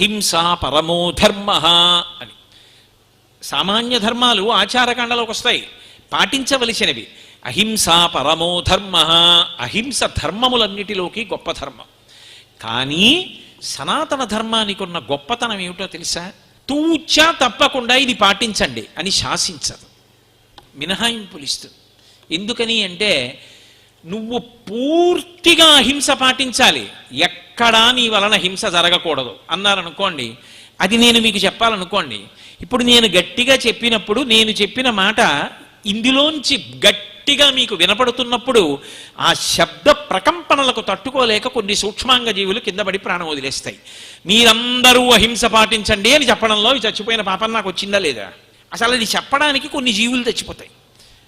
అహింస పరమో ధర్మ అని. సామాన్య ధర్మాలు ఆచారకాండలోకి వస్తాయి. పాటించవలసినవి. అహింస పరమో ధర్మ అహింస ధర్మములన్నిటిలోకి గొప్ప ధర్మం. కానీ సనాతన ధర్మానికి ఉన్న గొప్పతనం ఏమిటో తెలుసా? తూచా తప్పకుండా ఇది పాటించండి అని శాసించదు. మినహాయింపులు ఇస్తుంది ఎందుకని అంటే నువ్వు పూర్తిగా అహింస పాటించాలి. ఎక్కడా నీ వలన హింస జరగకూడదు. అన్నారనుకోండి అది నేను మీకు చెప్పాలనుకోండి ఇప్పుడు నేను గట్టిగా చెప్పినప్పుడు నేను చెప్పిన మాట ఇందులోంచి గట్టిగా మీకు వినపడుతున్నప్పుడు ఆ శబ్ద ప్రకంపనలకు తట్టుకోలేక కొన్ని సూక్ష్మాంగ జీవులు కింద పడి ప్రాణం వదిలేస్తాయి. మీరందరూ అహింస పాటించండి అని చెప్పడంలో చచ్చిపోయిన పాపం నాకు వచ్చిందా లేదా? అసలు అది చెప్పడానికి కొన్ని జీవులు చచ్చిపోతాయి.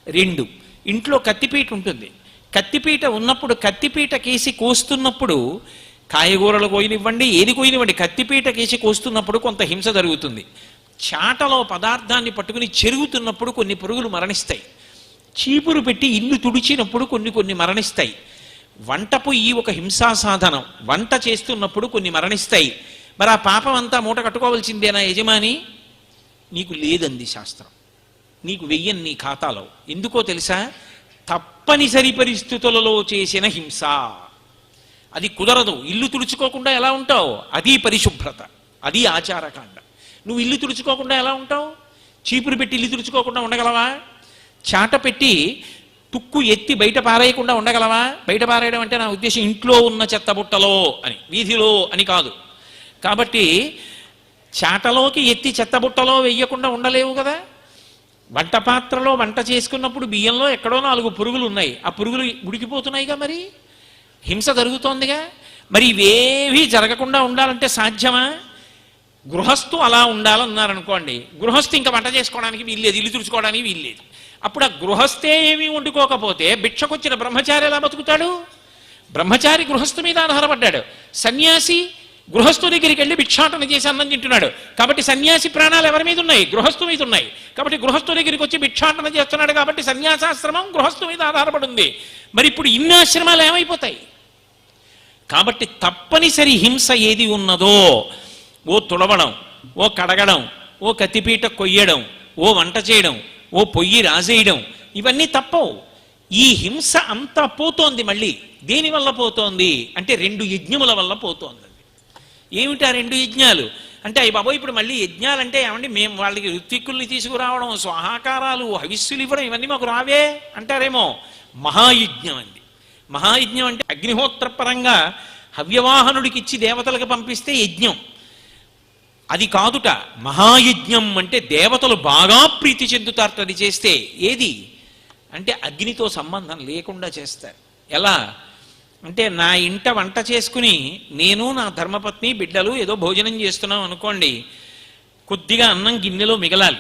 రెండు ఇంట్లో కత్తిపీట ఉంటుంది. కత్తిపీట ఉన్నప్పుడు కత్తిపీట కేసి కోస్తున్నప్పుడు కాయగూరలు కోయనివ్వండి ఏది కోయనివ్వండి కత్తిపీట కేసి కోస్తున్నప్పుడు కొంత హింస జరుగుతుంది. చాటలో పదార్థాన్ని పట్టుకుని చెరుగుతున్నప్పుడు కొన్ని పురుగులు మరణిస్తాయి. చీపురు పెట్టి ఇల్లు తుడిచినప్పుడు కొన్ని కొన్ని మరణిస్తాయి. వంట పొయ్యి ఒక హింసా సాధనం వంట చేస్తున్నప్పుడు కొన్ని మరణిస్తాయి. మరి ఆ పాపం అంతా మూట కట్టుకోవాల్సిందేనా యజమాని? నీకు లేదంది శాస్త్రం. నీకు వెయ్యని నీ ఖాతాలో. ఎందుకో తెలుసా? తప్పనిసరి పరిస్థితులలో చేసిన హింస. అది కుదరదు. ఇల్లు తుడుచుకోకుండా ఎలా ఉంటావు? అది పరిశుభ్రత. అది ఆచారకాండ. నువ్వు ఇల్లు తుడుచుకోకుండా ఎలా ఉంటావు? చీపురు పెట్టి ఇల్లు తుడుచుకోకుండా ఉండగలవా? చాట పెట్టి తుక్కు ఎత్తి బయట పారేయకుండా ఉండగలవా? బయట పారేయడం అంటే నా ఉద్దేశం ఇంట్లో ఉన్న చెత్త బుట్టలో అని వీధిలో అని కాదు. కాబట్టి చాటలోకి ఎత్తి చెత్తబుట్టలో వెయ్యకుండా ఉండలేవు కదా? వంట పాత్రలో వంట చేసుకున్నప్పుడు బియ్యంలో ఎక్కడో నాలుగు పురుగులు ఉన్నాయి. ఆ పురుగులు ఉడికిపోతున్నాయిగా మరి? హింస జరుగుతోందిగా? మరి ఇవేవీ జరగకుండా ఉండాలంటే సాధ్యమా? గృహస్థు అలా ఉండాలన్నారనుకోండి. గృహస్థు ఇంకా వంట చేసుకోవడానికి వీల్లేదు ఇల్లు తుడుచుకోవడానికి వీల్లేదు. అప్పుడు ఆ గృహస్థే ఏమీ వండుకోకపోతే భిక్షకొచ్చిన బ్రహ్మచారి ఎలా బతుకుతాడు? బ్రహ్మచారి గృహస్థు మీద ఆధారపడ్డాడు. సన్యాసి గృహస్థు దగ్గరికి వెళ్ళి భిక్షాటన చేసి అన్నం తింటున్నాడు. కాబట్టి సన్యాసి ప్రాణాలు ఎవరి మీద ఉన్నాయి? గృహస్థు మీద ఉన్నాయి. కాబట్టి గృహస్థు దగ్గరికి వచ్చి భిక్షాటన చేస్తున్నాడు కాబట్టి సన్యాసాశ్రమం గృహస్థు మీద ఆధారపడి ఉంది మరి ఇప్పుడు ఇన్ని ఆశ్రమాలు ఏమైపోతాయి? కాబట్టి తప్పనిసరి హింస ఏది ఉన్నదో ఓ తుడవడం ఓ కడగడం ఓ కత్తిపీట కొయ్యడం ఓ వంట చేయడం ఓ పొయ్యి రాజేయడం ఇవన్నీ తప్పవు. ఈ హింస అంతా పోతోంది మళ్ళీ. దేనివల్ల పోతోంది? అంటే రెండు యజ్ఞముల వల్ల పోతోంది. ఏమిటి ఆ రెండు యజ్ఞాలు? అంటే అయ్యి బాబోయ్ ఇప్పుడు మళ్ళీ యజ్ఞాలంటే ఏమండి మేము వాళ్ళకి ఋత్విక్కుల్ని తీసుకురావడం స్వాహాకారాలు హవిస్సులు ఇవ్వడం ఇవన్నీ మాకు రావే అంటారేమో. మహాయజ్ఞం అండి. మహాయజ్ఞం అంటే అగ్నిహోత్ర పరంగా హవ్యవాహనుడికి ఇచ్చి దేవతలకు పంపిస్తే యజ్ఞం. అది కాదుట మహాయజ్ఞం అంటే దేవతలు బాగా ప్రీతి చెందుతారట అది చేస్తే. ఏది? అంటే అగ్నితో సంబంధం లేకుండా చేస్తారు. ఎలా? అంటే నా ఇంట వంట చేసుకుని నేను నా ధర్మపత్ని బిడ్డలు ఏదో భోజనం చేస్తున్నాం అనుకోండి కొద్దిగా అన్నం గిన్నెలో మిగలాలి.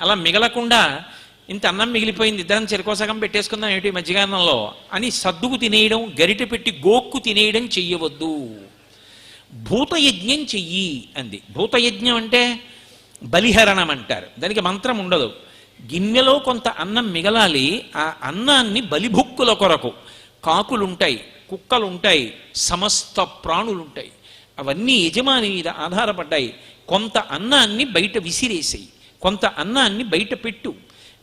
అలా మిగలకుండా ఇంత అన్నం మిగిలిపోయింది ఇద్దరం చెరుకోసగం పెట్టేసుకుందాం ఏమిటి మధ్యగానంలో అని సద్దుకు తినేయడం గరిట పెట్టి గోక్కు తినేయడం చెయ్యవద్దు. భూతయజ్ఞం చెయ్యి అంది. భూతయజ్ఞం అంటే బలిహరణం అంటారు. దానికి మంత్రం ఉండదు. గిన్నెలో కొంత అన్నం మిగలాలి ఆ అన్నాన్ని బలిభుక్కుల కొరకు కాకులుంటాయి. కుక్కలు ఉంటాయి సమస్త ప్రాణులుంటాయి. అవన్నీ యజమాని మీద ఆధారపడ్డాయి. కొంత అన్నాన్ని బయట విసిరేసేయి. కొంత అన్నాన్ని బయట పెట్టు.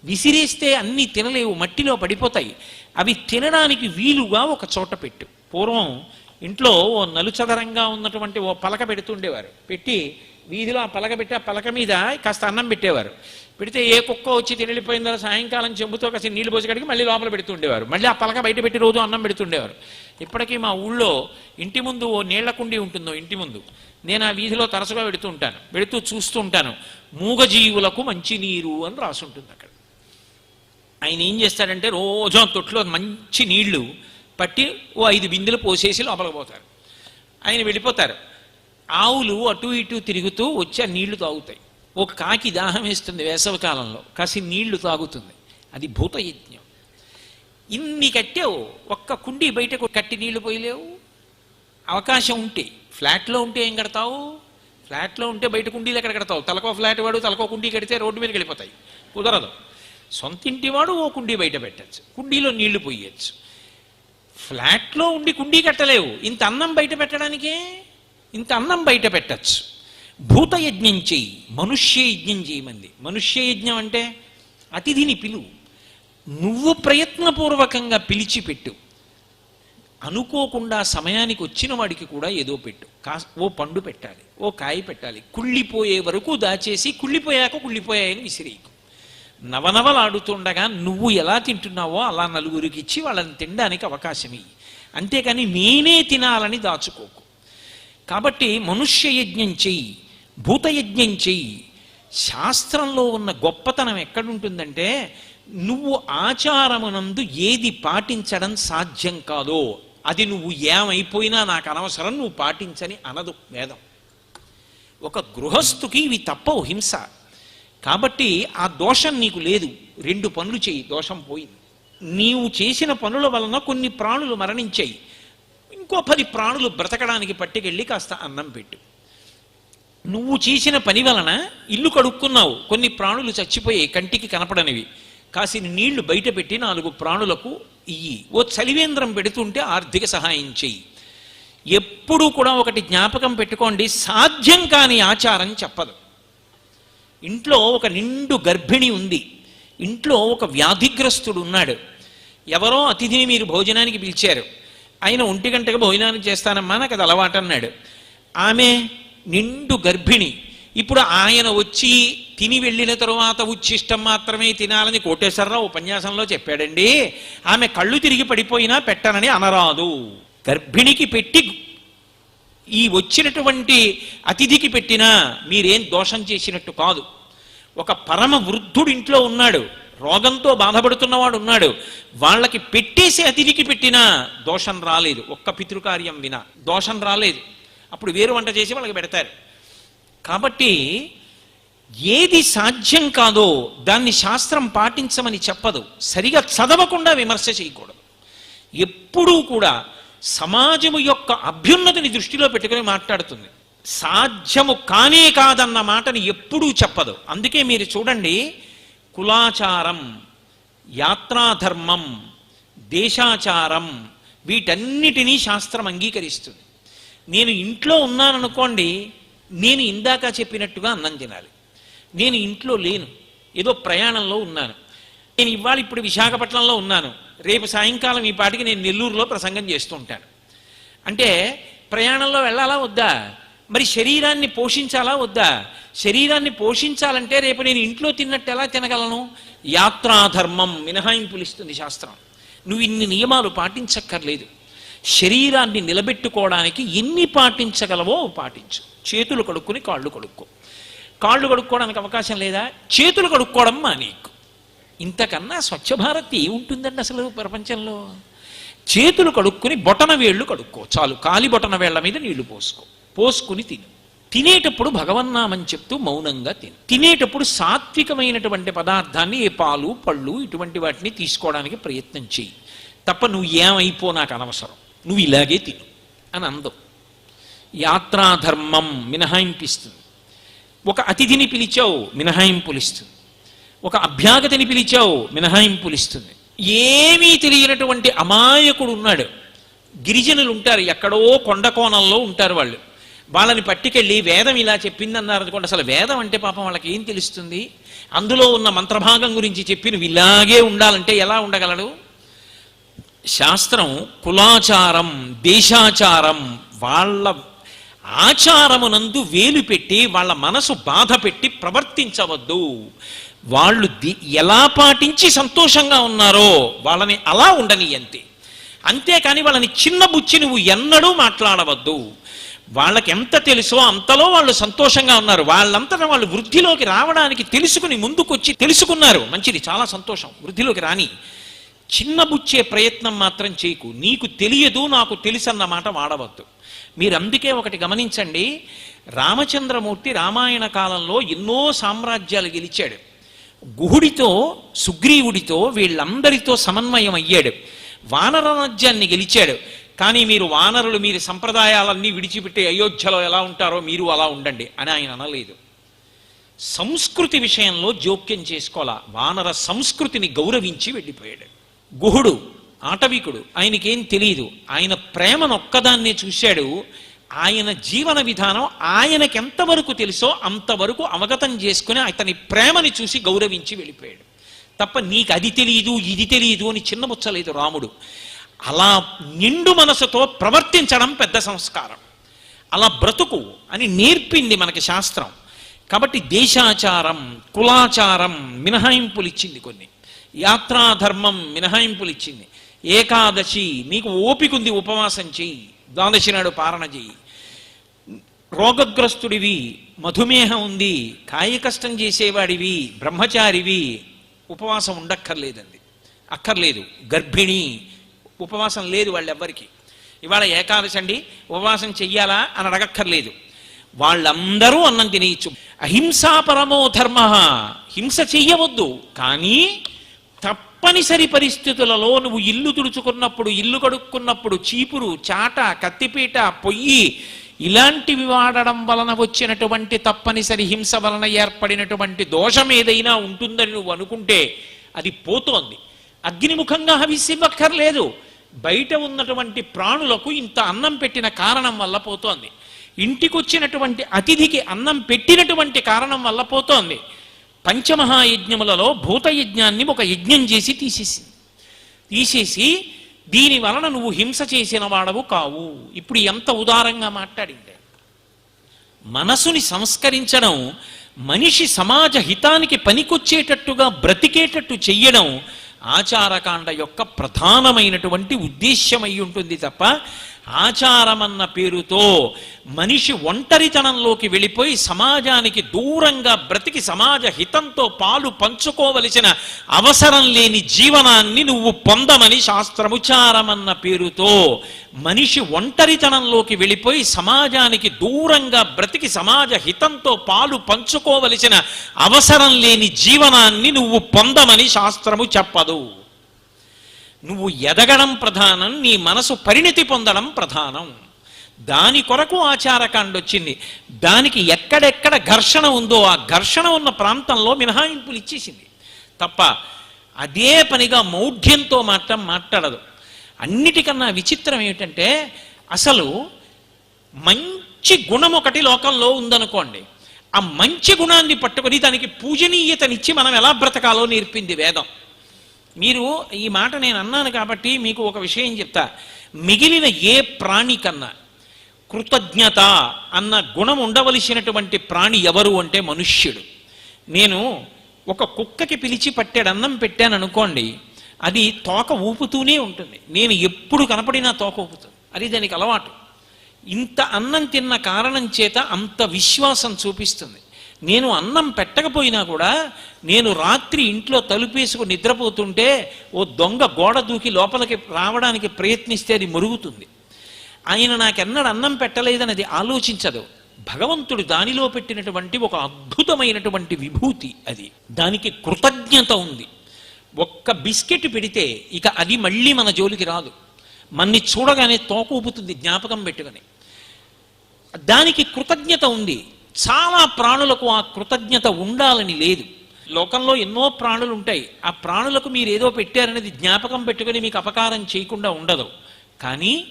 విసిరేస్తే అన్నీ తినలేవు మట్టిలో పడిపోతాయి. అవి తినడానికి వీలుగా ఒక చోట పెట్టు. పూర్వం ఇంట్లో ఓ నలుచదరంగా ఉన్నటువంటి ఓ పలక పెడుతుండేవారు. పెట్టి వీధిలో ఆ పలక పెట్టి ఆ పలక మీద కాస్త అన్నం పెట్టేవారు. పెడితే ఏ కుక్క వచ్చి తినలిపోయిందో సాయంకాలం చెంబుతో కాసి నీళ్ళు పోసి కడిగి మళ్ళీ లోపల పెడుతుండేవారు. మళ్ళీ ఆ పలక బయట పెట్టి రోజు అన్నం పెడుతుండేవారు. ఇప్పటికీ మా ఊళ్ళో ఇంటి ముందు ఓ నీళ్ళ కుండి ఉంటుందో ఇంటి ముందు. నేను ఆ వీధిలో తరచుగా పెడుతూ ఉంటాను. పెడుతూ చూస్తూ ఉంటాను. మూగజీవులకు మంచి నీరు అని రాసుంటుంది అక్కడ. ఆయన ఏం చేస్తాడంటే రోజు తొట్లో మంచి నీళ్ళు పట్టి ఓ ఐదు బిందెలు పోసేసి లోపలికి పోతారు. ఆయన వెళ్ళిపోతారు. ఆవులు అటు ఇటు తిరుగుతూ వచ్చి ఆ నీళ్ళు తాగుతాయి. ఒక కాకి దాహం వేస్తుంది వేసవి కాలంలో. కాసి నీళ్ళు తాగుతుంది. అది భూతయజ్ఞం. ఇన్ని కట్టావు ఒక్క కుండి బయటకు కట్టి నీళ్ళు పోయలేవు. అవకాశం ఉంటే ఫ్లాట్లో ఉంటే ఏం కడతావు? ఫ్లాట్లో ఉంటే బయట కుండీలు ఎక్కడ కడతావు? తలకో ఫ్లాట్ వాడు తలకో కుండీ కడితే రోడ్డు మీదకి వెళ్ళిపోతాయి. కుదరదు. సొంత ఇంటి వాడు ఓ కుండీ బయట పెట్టచ్చు. కుండీలో నీళ్ళు పోయచ్చు. ఫ్లాట్లో ఉండి కుండీ కట్టలేవు. ఇంత అన్నం బయట పెట్టడానికే? ఇంత అన్నం బయట పెట్టచ్చు. భూతయజ్ఞం చేయి మనుష్య యజ్ఞం చేయమంది. మనుష్య యజ్ఞం అంటే అతిథిని పిలువు. నువ్వు ప్రయత్నపూర్వకంగా పిలిచిపెట్టు. అనుకోకుండా సమయానికి వచ్చిన వాడికి కూడా ఏదో పెట్టు. కా ఓ పండు పెట్టాలి ఓ కాయ పెట్టాలి. కుళ్ళిపోయే వరకు దాచేసి కుళ్ళిపోయాక కుళ్ళిపోయాయని విసిరేయకు. నవనవలాడుతుండగా నువ్వు ఎలా తింటున్నావో అలా నలుగురికి ఇచ్చి వాళ్ళని తినడానికి అవకాశం ఇయ్యి. అంతేకాని నేనే తినాలని దాచుకోకు. కాబట్టి మనుష్య యజ్ఞం చెయ్యి భూతయజ్ఞం చెయ్యి. శాస్త్రంలో ఉన్న గొప్పతనం ఎక్కడుంటుందంటే నువ్వు ఆచారమునందు ఏది పాటించడం సాధ్యం కాదో అది నువ్వు ఏమైపోయినా నాకు అనవసరం నువ్వు పాటించని అనదు వేదం. ఒక గృహస్థుకి ఇవి తప్పవు హింస. కాబట్టి ఆ దోషం నీకు లేదు. రెండు పనులు చేయి దోషం పోయింది. నీవు చేసిన పనుల వలన కొన్ని ప్రాణులు మరణించాయి. ఇంకో పది ప్రాణులు బ్రతకడానికి పట్టుకెళ్ళి కాస్త అన్నం పెట్టు. నువ్వు చేసిన పని వలన ఇల్లు కడుక్కున్నావు. కొన్ని ప్రాణులు చచ్చిపోయాయి కంటికి కనపడనివి. కాసిన నీళ్ళు బయట పెట్టి నాలుగు ప్రాణులకు ఇయ్యి. ఓ చలివేంద్రం పెడుతుంటే ఆర్థిక సహాయం చెయ్యి. ఎప్పుడూ కూడా ఒకటి జ్ఞాపకం పెట్టుకోండి సాధ్యం కాని ఆచారం చెప్పదు. ఇంట్లో ఒక నిండు గర్భిణి ఉంది. ఇంట్లో ఒక వ్యాధిగ్రస్తుడు ఉన్నాడు. ఎవరో అతిథిని మీరు భోజనానికి పిలిచారు. ఆయన ఒంటి గంటకు భోజనానికి చేస్తానమ్మా నాకు అది అలవాటు అన్నాడు ఆమె నిండు గర్భిణి. ఇప్పుడు ఆయన వచ్చి తిని వెళ్ళిన తరువాత ఉచ్ఛిష్టం మాత్రమే తినాలని కోటేశ్వరరావు ఉపన్యాసంలో చెప్పాడండి. ఆమె కళ్ళు తిరిగి పడిపోయినా పెట్టనని అనరాదు. గర్భిణికి పెట్టి ఈ వచ్చినటువంటి అతిథికి పెట్టినా మీరేం దోషం చేసినట్టు కాదు. ఒక పరమ వృద్ధుడు ఇంట్లో ఉన్నాడు. రోగంతో బాధపడుతున్నవాడు ఉన్నాడు. వాళ్ళకి పెట్టేసి అతిథికి పెట్టినా దోషం రాలేదు. ఒక్క పితృకార్యం వినా దోషం రాలేదు. అప్పుడు వేరు వంట చేసి వాళ్ళకి పెడతారు. కాబట్టి ఏది సాధ్యం కాదో దాన్ని శాస్త్రం పాటించమని చెప్పదు. సరిగా చదవకుండా విమర్శ చేయకూడదు. ఎప్పుడూ కూడా సమాజము యొక్క అభ్యున్నతిని దృష్టిలో పెట్టుకుని మాట్లాడుతుంది. సాధ్యము కానే కాదన్న మాటని ఎప్పుడూ చెప్పదు. అందుకే మీరు చూడండి కులాచారం యాత్రాధర్మం దేశాచారం వీటన్నిటినీ శాస్త్రం అంగీకరిస్తుంది. నేను ఇంట్లో ఉన్నాననుకోండి నేను ఇందాక చెప్పినట్టుగా అన్నం తినాలి. నేను ఇంట్లో లేను. ఏదో ప్రయాణంలో ఉన్నాను. నేను ఇవాళ ఇప్పుడు విశాఖపట్నంలో ఉన్నాను. రేపు సాయంకాలం ఈ పాటికి నేను నెల్లూరులో ప్రసంగం చేస్తూ ఉంటాను. అంటే ప్రయాణంలో వెళ్ళాలా వద్దా? మరి శరీరాన్ని పోషించాలా వద్దా? శరీరాన్ని పోషించాలంటే రేపు నేను ఇంట్లో తిన్నట్టు ఎలా తినగలను? యాత్రాధర్మం మినహాయింపులు ఇస్తుంది శాస్త్రం. నువ్వు ఇన్ని నియమాలు పాటించక్కర్లేదు. శరీరాన్ని నిలబెట్టుకోవడానికి ఎన్ని పాటించగలవో పాటించు. చేతులు కడుక్కుని కాళ్ళు కడుక్కో. కాళ్ళు కడుక్కోవడానికి అవకాశం లేదా? చేతులు కడుక్కోవడం మానేకు. ఇంతకన్నా స్వచ్ఛ భారత్ ఏముంటుందండి అసలు ప్రపంచంలో? చేతులు కడుక్కుని బొటన వేళ్ళు కడుక్కో. చాలు కాలి బొటన వేళ్ళ మీద నీళ్ళు పోసుకో. పోసుకుని తిను. తినేటప్పుడు భగవన్నామని చెప్తూ మౌనంగా తిను. తినేటప్పుడు సాత్వికమైనటువంటి పదార్థాన్ని ఏ పాలు పళ్ళు ఇటువంటి వాటిని తీసుకోవడానికి ప్రయత్నం చెయ్యి తప్ప నువ్వు ఏమైపో నాకు అనవసరం. నువ్వు ఇలాగే తిను అని అందం. యాత్రాధర్మం మినహాయింపిస్తుంది. ఒక అతిథిని పిలిచావు మినహాయింపులిస్తుంది. ఒక అభ్యాగతిని పిలిచావు మినహాయింపులిస్తుంది. ఏమీ తెలియనటువంటి అమాయకుడు ఉన్నాడు. గిరిజనులు ఉంటారు ఎక్కడో కొండ కోణంలో ఉంటారు వాళ్ళు. వాళ్ళని పట్టుకెళ్ళి వేదం ఇలా చెప్పిందన్నారు అనుకోండి అసలు వేదం అంటే పాపం వాళ్ళకి ఏం తెలుస్తుంది? అందులో ఉన్న మంత్రభాగం గురించి చెప్పి నువ్వు ఇలాగే ఉండాలంటే ఎలా ఉండగలడు? శాస్త్రం కులాచారం దేశాచారం వాళ్ళ ఆచారమునందు వేలు పెట్టి వాళ్ళ మనసు బాధ పెట్టి ప్రవర్తించవద్దు. వాళ్ళు ది- ఎలా పాటించి సంతోషంగా ఉన్నారో వాళ్ళని అలా ఉండని అంతే అంతేకాని వాళ్ళని చిన్న బుచ్చి నువ్వు ఎన్నడూ మాట్లాడవద్దు. వాళ్ళకి ఎంత తెలుసో అంతలో వాళ్ళు సంతోషంగా ఉన్నారు. వాళ్ళంతటా వాళ్ళు వృద్ధిలోకి రావడానికి తెలుసుకుని ముందుకొచ్చి తెలుసుకున్నారు. మంచిది చాలా సంతోషం. వృద్ధిలోకి రాని చిన్నబుచ్చే ప్రయత్నం మాత్రం చేయకు. నీకు తెలియదు నాకు తెలుసన్న మాట వాడవద్దు. మీరు అందుకే ఒకటి గమనించండి రామచంద్రమూర్తి రామాయణ కాలంలో ఎన్నో సామ్రాజ్యాలు గెలిచాడు. గుహుడితో సుగ్రీవుడితో వీళ్ళందరితో సమన్వయం అయ్యాడు. వానర రాజ్యాన్ని గెలిచాడు. కానీ మీరు వానరులు మీరు సంప్రదాయాలన్నీ విడిచిపెట్టి అయోధ్యలో ఎలా ఉంటారో మీరు అలా ఉండండి అని ఆయన అనలేదు. సంస్కృతి విషయంలో జోక్యం చేసుకోవాలా? వానర సంస్కృతిని గౌరవించి వెళ్ళిపోయాడు. గుహుడు ఆటవికుడు ఆయనకేం తెలియదు ఆయన ప్రేమను ఒక్కదాన్నే చూశాడు. ఆయన జీవన విధానం ఆయనకి ఎంతవరకు తెలుసో అంతవరకు అవగతం చేసుకుని అతని ప్రేమని చూసి గౌరవించి వెళ్ళిపోయాడు. తప్ప నీకు అది తెలియదు ఇది తెలియదు అని చిన్నముచ్చలేదు రాముడు. అలా నిండు మనసుతో ప్రవర్తించడం పెద్ద సంస్కారం. అలా బ్రతుకు అని నేర్పింది మనకి శాస్త్రం. కాబట్టి దేశాచారం కులాచారం మినహాయింపులు ఇచ్చింది కొన్ని. యాత్రాధర్మం మినహాయింపులు ఇచ్చింది ఏకాదశి నీకు ఓపికుంది ఉపవాసం చెయ్యి. ద్వాదశి నాడు పారణ చెయ్యి. రోగగ్రస్తుడివి మధుమేహం ఉంది కాయకష్టం చేసేవాడివి బ్రహ్మచారివి ఉపవాసం ఉండక్కర్లేదండి. అక్కర్లేదు. గర్భిణి ఉపవాసం లేదు వాళ్ళెవ్వరికి. ఇవాళ ఏకాదశి అండి ఉపవాసం చెయ్యాలా అని అడగక్కర్లేదు. వాళ్ళందరూ అన్నం తినేయచ్చు. అహింసా పరమో ధర్మ. హింస చెయ్యవద్దు. కానీ తప్పనిసరి పరిస్థితులలో నువ్వు ఇల్లు తుడుచుకున్నప్పుడు ఇల్లు కడుక్కున్నప్పుడు చీపురు చాట కత్తిపీట పొయ్యి ఇలాంటివి వాడడం వలన వచ్చినటువంటి తప్పనిసరి హింస వలన ఏర్పడినటువంటి దోషం ఏదైనా ఉంటుందని నువ్వు అనుకుంటే అది పోతోంది. అగ్నిముఖంగా హవిసివ్వక్కర్లేదు బయట ఉన్నటువంటి ప్రాణులకు ఇంత అన్నం పెట్టిన కారణం వల్ల పోతోంది. ఇంటికొచ్చినటువంటి అతిథికి అన్నం పెట్టినటువంటి కారణం వల్ల పోతోంది. పంచమహాయజ్ఞములలో భూతయజ్ఞాన్ని ఒక యజ్ఞం చేసి తీసేసింది తీసేసి దీని వలన నువ్వు హింస చేసిన వాడవు కావు. ఇప్పుడు ఎంత ఉదారంగా మాట్లాడింది. మనసుని సంస్కరించడం మనిషి సమాజ హితానికి పనికొచ్చేటట్టుగా బ్రతికేటట్టు చెయ్యడం ఆచారకాండ యొక్క ప్రధానమైనటువంటి ఉద్దేశ్యమై ఉంటుంది తప్ప ఆచారమన్న పేరుతో మనిషి ఒంటరితనంలోకి వెళ్ళిపోయి సమాజానికి దూరంగా బ్రతికి సమాజ హితంతో పాలు పంచుకోవలసిన అవసరం లేని జీవనాన్ని నువ్వు పొందమని శాస్త్రముచారమన్న పేరుతో మనిషి ఒంటరితనంలోకి వెళ్ళిపోయి సమాజానికి దూరంగా బ్రతికి సమాజ హితంతో పాలు పంచుకోవలసిన అవసరం లేని జీవనాన్ని నువ్వు పొందమని శాస్త్రము చెప్పదు. నువ్వు ఎదగడం ప్రధానం నీ మనసు పరిణతి పొందడం ప్రధానం. దాని కొరకు ఆచారకాండ వచ్చింది. దానికి ఎక్కడెక్కడ ఘర్షణ ఉందో ఆ ఘర్షణ ఉన్న ప్రాంతంలో మినహాయింపులు ఇచ్చేసింది. తప్ప అదే పనిగా మౌఢ్యంతో మాత్రం మాట్లాడదు. అన్నిటికన్నా విచిత్రం ఏమిటంటే అసలు మంచి గుణం ఒకటి లోకంలో ఉందనుకోండి. ఆ మంచి గుణాన్ని పట్టుకొని దానికి పూజనీయతనిచ్చి మనం ఎలా బ్రతకాలో నేర్పింది వేదం. మీరు ఈ మాట నేను అన్నాను కాబట్టి మీకు ఒక విషయం చెప్తా. మిగిలిన ఏ ప్రాణి కన్నా కృతజ్ఞత అన్న గుణం ఉండవలసినటువంటి ప్రాణి ఎవరు అంటే మనుష్యుడు. నేను ఒక కుక్కకి పిలిచి పట్టాడు అన్నం పెట్టాను అనుకోండి అది తోక ఊపుతూనే ఉంటుంది. నేను ఎప్పుడు కనపడినా తోక ఊపుతుంది. అది దానికి అలవాటు. ఇంత అన్నం తిన్న కారణం చేత అంత విశ్వాసం చూపిస్తుంది. నేను అన్నం పెట్టకపోయినా కూడా నేను రాత్రి ఇంట్లో తలుపేసుకుని నిద్రపోతుంటే ఓ దొంగ గోడ దూకి లోపలికి రావడానికి ప్రయత్నిస్తే అది మరుగుతుంది. ఆయన నాకెన్నడు అన్నం పెట్టలేదని అది ఆలోచించదు. భగవంతుడు దానిలో పెట్టినటువంటి ఒక అద్భుతమైనటువంటి విభూతి అది. దానికి కృతజ్ఞత ఉంది. ఒక్క బిస్కెట్ పెడితే ఇక అది మళ్ళీ మన జోలికి రాదు. మన్ని చూడగానే తోక ఊపుతుంది జ్ఞాపకం పెట్టుకొని. దానికి కృతజ్ఞత ఉంది. చాలా ప్రాణులకు ఆ కృతజ్ఞత ఉండాలని లేదు. లోకంలో ఎన్నో ప్రాణులు ఉంటాయి ఆ ప్రాణులకు మీరు ఏదో పెట్టారనేది జ్ఞాపకం పెట్టుకొని మీకు అపకారం చేయకుండా ఉండదు. కానీ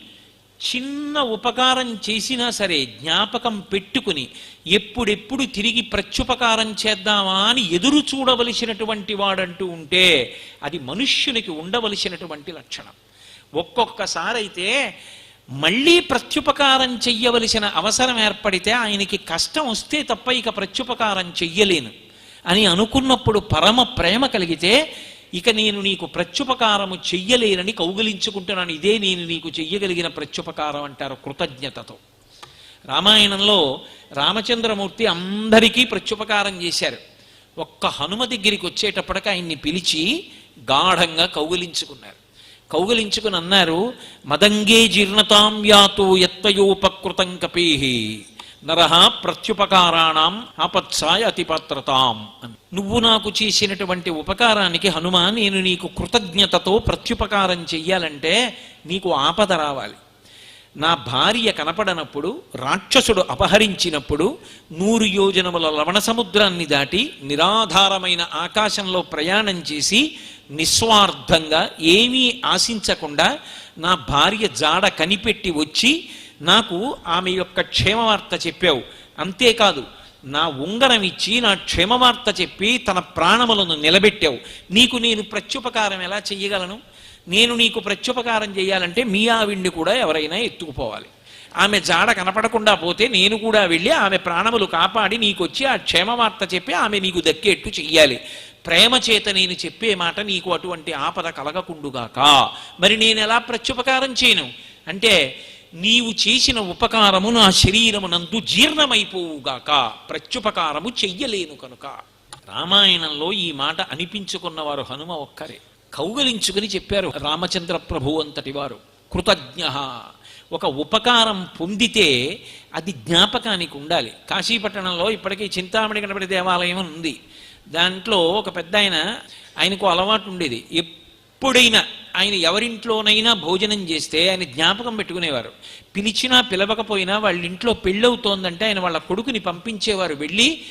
చిన్న ఉపకారం చేసినా సరే జ్ఞాపకం పెట్టుకుని ఎప్పుడెప్పుడు తిరిగి ప్రత్యుపకారం చేద్దామా అని ఎదురు చూడవలసినటువంటి వాడంటూ ఉంటే అది మనుష్యునికి ఉండవలసినటువంటి లక్షణం. ఒక్కొక్కసారైతే మళ్ళీ ప్రత్యుపకారం చెయ్యవలసిన అవసరం ఏర్పడితే ఆయనకి కష్టం వస్తే తప్ప ఇక ప్రత్యుపకారం చెయ్యలేను అని అనుకున్నప్పుడు పరమ ప్రేమ కలిగితే ఇక నేను నీకు ప్రత్యుపకారము చెయ్యలేనని కౌగిలించుకుంటున్నాను. ఇదే నేను నీకు చెయ్యగలిగిన ప్రత్యుపకారం అంటారు కృతజ్ఞతతో. రామాయణంలో రామచంద్రమూర్తి అందరికీ ప్రత్యుపకారం చేశారు. ఒక్క హనుమ దగ్గరికి వచ్చేటప్పటికి ఆయన్ని పిలిచి గాఢంగా కౌగిలించుకున్నారు. కౌగులించుకుని అన్నారు మదంగే జీర్ణతాం యాతు ఎత్తయోపకృతం కపేహి నరహ ప్రత్యుపకారాణం ఆపత్సాయ అతిపాత్రతాం అని. నువ్వు నాకు చేసినటువంటి ఉపకారానికి హనుమ నేను నీకు కృతజ్ఞతతో ప్రత్యుపకారం చెయ్యాలంటే నీకు ఆపద రావాలి నా భార్య కనపడనప్పుడు రాక్షసుడు అపహరించినప్పుడు నూరు యోజనముల లవణ సముద్రాన్ని దాటి నిరాధారమైన ఆకాశంలో ప్రయాణం చేసి నిస్వార్థంగా ఏమీ ఆశించకుండా నా భార్య జాడ కనిపెట్టి వచ్చి నాకు ఆమె యొక్క క్షేమవార్త చెప్పావు. అంతేకాదు నా ఉంగరం ఇచ్చి నా క్షేమవార్త చెప్పి తన ప్రాణములను నిలబెట్టావు. నీకు నేను ప్రత్యుపకారం ఎలా చెయ్యగలను? నేను నీకు ప్రత్యుపకారం చేయాలంటే మీ ఆవిడ్ని కూడా ఎవరైనా ఎత్తుకుపోవాలి. ఆమె జాడ కనపడకుండా పోతే నేను కూడా వెళ్ళి ఆమె ప్రాణములు కాపాడి నీకొచ్చి ఆ క్షేమవార్త చెప్పి ఆమె నీకు దక్కేట్టు చెయ్యాలి. ప్రేమ చేత నేను చెప్పే మాట నీకు అటువంటి ఆపద కలగకుండుగాక. మరి నేను ఎలా ప్రత్యుపకారం చేయను? అంటే నీవు చేసిన ఉపకారము నా శరీరమునందు జీర్ణమైపోవుగాక. ప్రత్యుపకారము చెయ్యలేను కనుక. రామాయణంలో ఈ మాట అనిపించుకున్న వారు హనుమ ఒక్కరే. కౌగలించుకుని చెప్పారు రామచంద్ర ప్రభు అంతటి వారు. కృతజ్ఞ. ఒక ఉపకారం పొందితే అది జ్ఞాపకానికి ఉండాలి. కాశీపట్టణంలో ఇప్పటికీ చింతామణి గణపతి దేవాలయం ఉంది. దాంట్లో ఒక పెద్ద ఆయన ఆయనకు అలవాటు ఉండేది. ఎప్పుడైనా ఆయన ఎవరింట్లోనైనా భోజనం చేస్తే ఆయన జ్ఞాపకం పెట్టుకునేవారు. పిలిచినా పిలవకపోయినా వాళ్ళ ఇంట్లో పెళ్ళవుతోందంటే ఆయన వాళ్ళ కొడుకుని పంపించేవారు. వెళ్ళి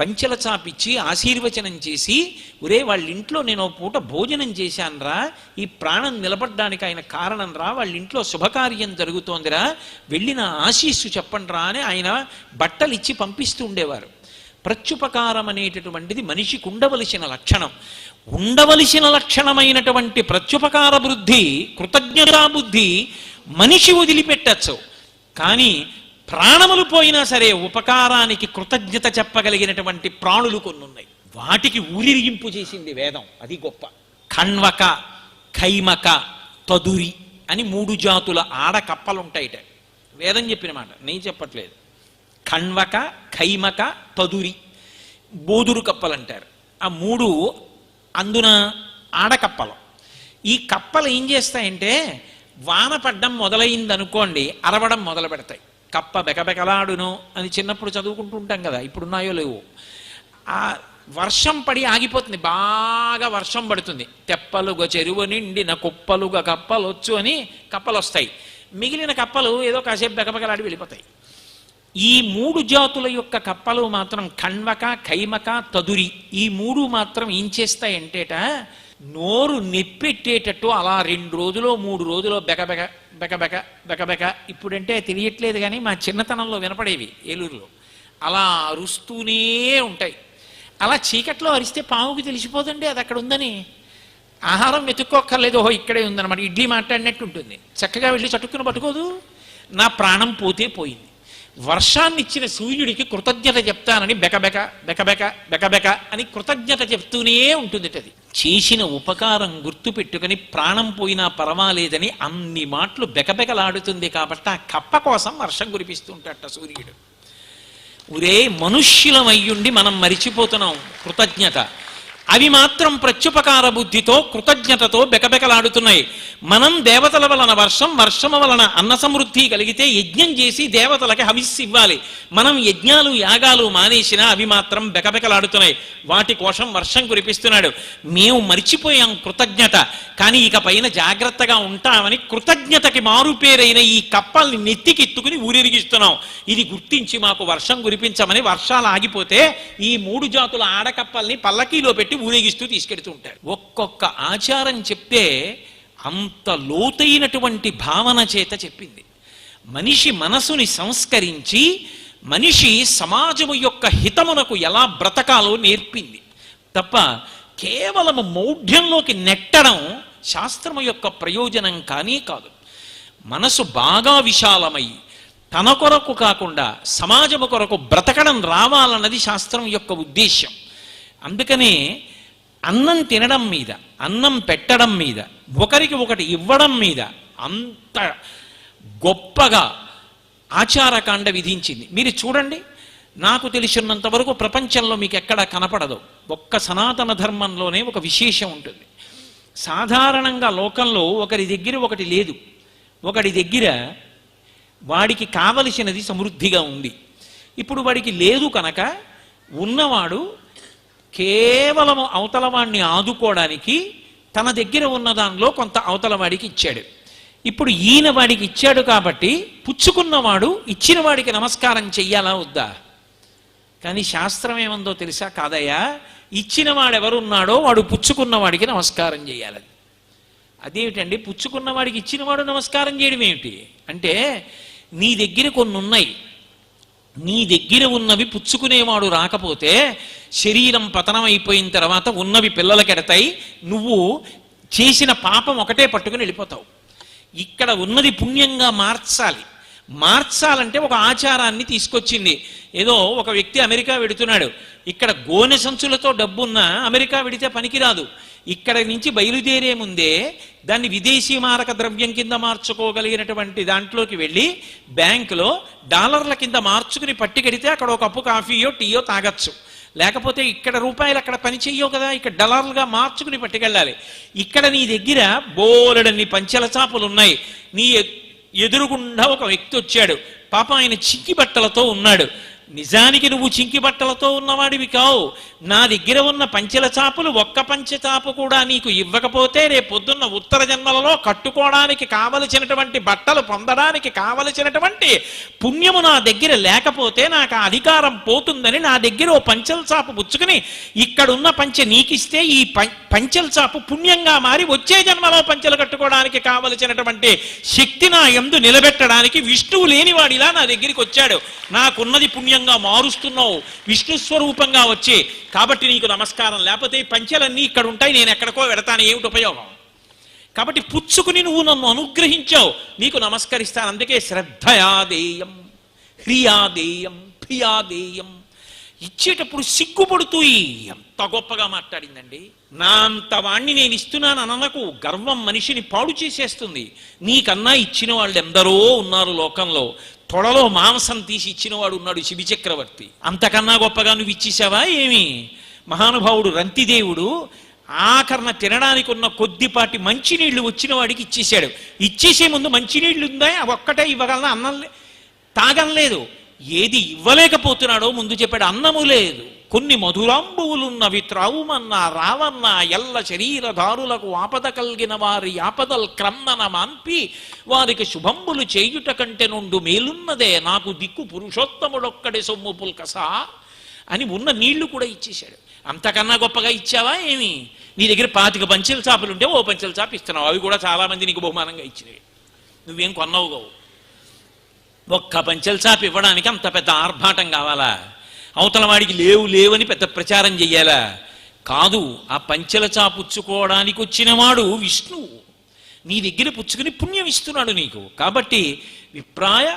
పంచెల చాపిచ్చి ఆశీర్వచనం చేసి ఒరే వాళ్ళ ఇంట్లో నేను ఓ పూట భోజనం చేశానురా. ఈ ప్రాణం నిలబడ్డానికి ఆయన కారణం రా వాళ్ళ ఇంట్లో శుభకార్యం జరుగుతోందిరా. వెళ్ళి నా ఆశీస్సు చెప్పండిరా అని ఆయన బట్టలు ఇచ్చి పంపిస్తూ ఉండేవారు. ప్రత్యుపకారం అనేటటువంటిది మనిషికి ఉండవలసిన లక్షణం. ఉండవలసిన లక్షణమైనటువంటి ప్రత్యుపకార బుద్ధి కృతజ్ఞతా బుద్ధి మనిషి వదిలిపెట్టచ్చు. కానీ ప్రాణములు పోయినా సరే ఉపకారానికి కృతజ్ఞత చెప్పగలిగినటువంటి ప్రాణులు కొన్ని ఉన్నాయి వాటికి ఊరిరిగింపు చేసింది వేదం. అది గొప్ప. ఖణ్వక ఖైమక తదురి అని మూడు జాతుల ఆడ కప్పలుంటాయిట. వేదం చెప్పిన మాట. నేను చెప్పట్లేదు. కణ్వక ఖైమక తదురి. బోదురు కప్పలు అంటారు ఆ మూడు అందున ఆడకప్పలు ఈ కప్పలు ఏం చేస్తాయంటే వాన పడ్డం మొదలైందనుకోండి అరవడం మొదలు పెడతాయి. కప్ప బెకబెకలాడును అని చిన్నప్పుడు చదువుకుంటూ ఉంటాం కదా ఇప్పుడున్నాయో లేవో. ఆ వర్షం పడి ఆగిపోతుంది బాగా వర్షం పడుతుంది. తెప్పలుగా చెరువు నిండిన కుప్పలుగా కప్పలొచ్చు అని కప్పలు వస్తాయి మిగిలిన కప్పలు ఏదో కాసేపు బెకబెకలాడి వెళ్ళిపోతాయి. ఈ మూడు జాతుల యొక్క కప్పలు మాత్రం కణ్వక కైమక తదురి ఈ మూడు మాత్రం ఏం చేస్తాయంటేట నోరు నెప్పెట్టేటట్టు అలా రెండు రోజులో మూడు రోజులో బెకబెక బెకబెక బెకబెక ఇప్పుడంటే తెలియట్లేదు కానీ మా చిన్నతనంలో వినపడేవి ఏలూరులో. అలా అరుస్తూనే ఉంటాయి. అలా చీకట్లో అరిస్తే పావుకి తెలిసిపోదండి అది అక్కడ ఉందని. ఆహారం వెతుక్కోక్కర్లేదు ఓహో ఇక్కడే ఉందన్నమాట ఇడ్లీ మాట్లాడినట్టు ఉంటుంది చక్కగా వెళ్ళి చటుక్కున పట్టుకోదు. నా ప్రాణం పోతే పోయింది. వర్షాన్ని ఇచ్చిన సూర్యుడికి కృతజ్ఞత చెప్తానని బెకబెక బెకబెక బెకబెక అని కృతజ్ఞత చెప్తూనే ఉంటుంది అది. చేసిన ఉపకారం గుర్తు పెట్టుకుని ప్రాణం పోయినా పర్వాలేదని అన్ని మాటలు బెకబెకలాడుతుంది కాబట్టి ఆ కప్ప కోసం వర్షం కురిపిస్తూ ఉంటాడట సూర్యుడు. ఒరే మనుష్యులమయ్యుండి మనం మరిచిపోతున్నాం కృతజ్ఞత. అవి మాత్రం ప్రత్యుపకార బుద్ధితో కృతజ్ఞతతో బెకబెకలాడుతున్నాయి. మనం దేవతల వలన వర్షం వర్షము వలన అన్న సమృద్ధి కలిగితే యజ్ఞం చేసి దేవతలకి హవిస్సు ఇవ్వాలి. మనం యజ్ఞాలు యాగాలు మానేసినా అవి మాత్రం బెకబెకలాడుతున్నాయి. వాటి కోసం వర్షం కురిపిస్తున్నాడు. మేము మరిచిపోయాం కృతజ్ఞత. కానీ ఇక పైన జాగ్రత్తగా ఉంటామని కృతజ్ఞతకి మారుపేరైన ఈ కప్పల్ని నెత్తికెత్తుకుని ఊరిరిగిస్తున్నాం. ఇది గుర్తించి మాకు వర్షం కురిపించమని వర్షాలు ఆగిపోతే ఈ మూడు జాతుల ఆడకప్పల్ని పల్లకీలో పెట్టి ఊరేగిస్తూ తీసుకెడుతూ ఉంటారు ఒక్కొక్క ఆచారం చెప్తే అంత లోతైనటువంటి భావన చేత చెప్పింది. మనిషి మనసుని సంస్కరించి మనిషి సమాజము యొక్క హితమునకు ఎలా బ్రతకాలో నేర్పింది. తప్ప కేవలము మౌఢ్యంలోకి నెట్టడం శాస్త్రము యొక్క ప్రయోజనం కానీ కాదు. మనసు బాగా విశాలమై తన కొరకు కాకుండా సమాజము కొరకు బ్రతకడం రావాలన్నది శాస్త్రం యొక్క ఉద్దేశ్యం. అందుకనే అన్నం తినడం మీద అన్నం పెట్టడం మీద ఒకరికి ఒకటి ఇవ్వడం మీద అంత గొప్పగా ఆచారకాండ విధించింది. మీరు చూడండి నాకు తెలిసినంత వరకు ప్రపంచంలో మీకు ఎక్కడా కనపడదు. ఒక్క సనాతన ధర్మంలోనే ఒక విశేషం ఉంటుంది. సాధారణంగా లోకంలో ఒకరి దగ్గర ఒకటి లేదు. ఒకడి దగ్గర వాడికి కావలసినది సమృద్ధిగా ఉంది. ఇప్పుడు వాడికి లేదు కనుక ఉన్నవాడు కేవలము అవతలవాడిని ఆదుకోవడానికి తన దగ్గర ఉన్న దానిలో కొంత అవతలవాడికి ఇచ్చాడు. ఇప్పుడు ఈయన వాడికి ఇచ్చాడు కాబట్టి పుచ్చుకున్నవాడు ఇచ్చిన వాడికి నమస్కారం చెయ్యాలా వద్దా? కానీ శాస్త్రం ఏమందో తెలుసా కాదయ్యా? ఇచ్చిన వాడెవరున్నాడో వాడు పుచ్చుకున్న వాడికి నమస్కారం చేయాలి అదేమిటండి? పుచ్చుకున్న వాడికి ఇచ్చిన వాడు నమస్కారం చేయడం ఏమిటి అంటే నీ దగ్గర కొన్ని ఉన్నాయి నీ దగ్గర ఉన్నవి పుచ్చుకునేవాడు రాకపోతే శరీరం పతనం అయిపోయిన తర్వాత ఉన్నవి పిల్లలకెడతాయి నువ్వు చేసిన పాపం ఒకటే పట్టుకుని వెళ్ళిపోతావు. ఇక్కడ ఉన్నది పుణ్యంగా మార్చాలి. మార్చాలంటే ఒక ఆచారాన్ని తీసుకొచ్చింది. ఏదో ఒక వ్యక్తి అమెరికా వెడుతున్నాడు. ఇక్కడ గోనె సంచులతో డబ్బున్నా అమెరికా వెడితే పనికిరాదు. ఇక్కడ నుంచి బయలుదేరే ముందే దాన్ని విదేశీ మారక ద్రవ్యం కింద మార్చుకోగలిగినటువంటి దాంట్లోకి వెళ్ళి బ్యాంకులో డాలర్ల కింద మార్చుకుని పట్టుకెడితే అక్కడ ఒక కప్పు కాఫీయో టీయో తాగొచ్చు. లేకపోతే ఇక్కడ రూపాయలు అక్కడ పని చెయ్యవు కదా ఇక్కడ డాలర్లుగా మార్చుకుని పట్టుకెళ్ళాలి. ఇక్కడ నీ దగ్గర బోలెడన్ని పంచెల చాపలు ఉన్నాయి. నీ ఎ- ఎదురుగుండా ఒక వ్యక్తి వచ్చాడు. పాప ఆయన చిక్కి బట్టలతో ఉన్నాడు. నిజానికి నువ్వు చింకి బట్టలతో ఉన్నవాడివి కావు. నా దగ్గర ఉన్న పంచెల చాపలు ఒక్క పంచె చాపు కూడా నీకు ఇవ్వకపోతే రేపు పొద్దున్న ఉత్తర జన్మలలో కట్టుకోవడానికి కావలసినటువంటి బట్టలు పొందడానికి కావలసినటువంటి పుణ్యము నా దగ్గర లేకపోతే నాకు ఆ అధికారం పోతుందని నా దగ్గర ఓ పంచెల చాపు పుచ్చుకుని ఇక్కడున్న పంచె నీకిస్తే ఈ పం- పంచెల చాపు పుణ్యంగా మారి వచ్చే జన్మలో పంచెలు కట్టుకోవడానికి కావలసినటువంటి శక్తి నా ఎందు నిలబెట్టడానికి విష్ణువు లేనివాడిలా నా దగ్గరికి వచ్చాడు. నాకున్నది పుణ్యం పుణ్యంగా మారుస్తున్నావు? విష్ణు స్వరూపంగా వచ్చే. కాబట్టి నీకు నమస్కారం. లేకపోతే ఈ పంచెలన్నీ ఇక్కడ ఉంటాయి. నేను ఎక్కడికో వెడతాను ఏమిటి ఉపయోగం? కాబట్టి పుచ్చుకుని నువ్వు నన్ను అనుగ్రహించావు. నీకు నమస్కరిస్తాను. అందుకే శ్రద్ధయాదేయం హ్రియాదేయం ప్రియాదేయం ఇచ్చేటప్పుడు సిగ్గుపడుతూ ఎంత గొప్పగా మాట్లాడిందండి. నా అంత వాణ్ణి నేను ఇస్తున్నాను అనకు గర్వం మనిషిని పాడు చేసేస్తుంది. నీకన్నా ఇచ్చిన వాళ్ళు ఎందరో ఉన్నారు లోకంలో. తొడలో మాంసం తీసి ఇచ్చినవాడు ఉన్నాడు శిబి చక్రవర్తి. అంతకన్నా గొప్పగా నువ్వు ఇచ్చేసావా ఏమి? మహానుభావుడు రంతిదేవుడు ఆఖరణ తినడానికి ఉన్న కొద్దిపాటి మంచినీళ్ళు వచ్చిన వాడికి ఇచ్చేసాడు ఇచ్చేసే ముందు మంచినీళ్ళు ఉందా? అవి ఒక్కటే ఇవ్వగలన? అన్నం తాగం లేదు ఏది ఇవ్వలేకపోతున్నాడో ముందు చెప్పాడు. అన్నము లేదు. కొన్ని మధురాంబువులున్నవి త్రావుమన్నా రావన్నా ఎల్ల శరీరధారులకు ఆపద కలిగిన వారి ఆపదల్ క్రమ్మన మాన్పి వారికి శుభంబులు చేయుట కంటే నుండు మేలున్నదే. నాకు దిక్కు పురుషోత్తముడొక్కడే సొమ్ము పుల్కసా అని ఉన్న నీళ్ళు కూడా ఇచ్చేశాడు. అంతకన్నా గొప్పగా ఇచ్చావా ఏమి? నీ దగ్గర పాతిక పంచెల చాపలు ఉంటే ఓ పంచెల చాప ఇస్తున్నావు అవి కూడా చాలామంది నీకు బహుమానంగా ఇచ్చినవి. నువ్వేం కొన్నావు కావు ఒక్క పంచెల చాప ఇవ్వడానికి అంత పెద్ద ఆర్భాటం కావాలా? అవతల వాడికి లేవు లేవని పెద్ద ప్రచారం చెయ్యాలా? కాదు ఆ పంచెల చాపు పుచ్చుకోవడానికి వచ్చినవాడు విష్ణువు. నీ దగ్గర పుచ్చుకుని పుణ్యం ఇస్తున్నాడు నీకు. కాబట్టి విప్రాయ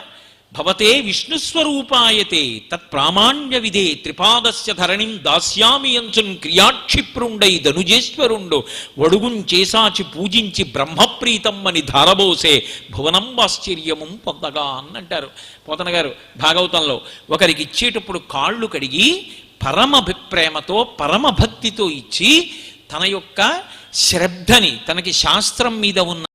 భవతే విష్ణుస్వరూపాయతే తత్ప్రామాణ్య విధే త్రిపాదస్య ధరణిం దాస్యామి అంచున్ క్రియాక్షిప్రుండై ధనుజేశ్వరుండు వడుగుం చేసాచి పూజించి బ్రహ్మప్రీతం అని ధారబోసే భువనం ఆశ్చర్యము పొందగా అన్నంటారు. పోతన గారు భాగవతంలో ఒకరికి ఇచ్చేటప్పుడు కాళ్ళు కడిగి పరమ ప్రేమతో పరమ భక్తితో ఇచ్చి తన యొక్క శ్రద్ధని తనకి శాస్త్రం మీద ఉన్న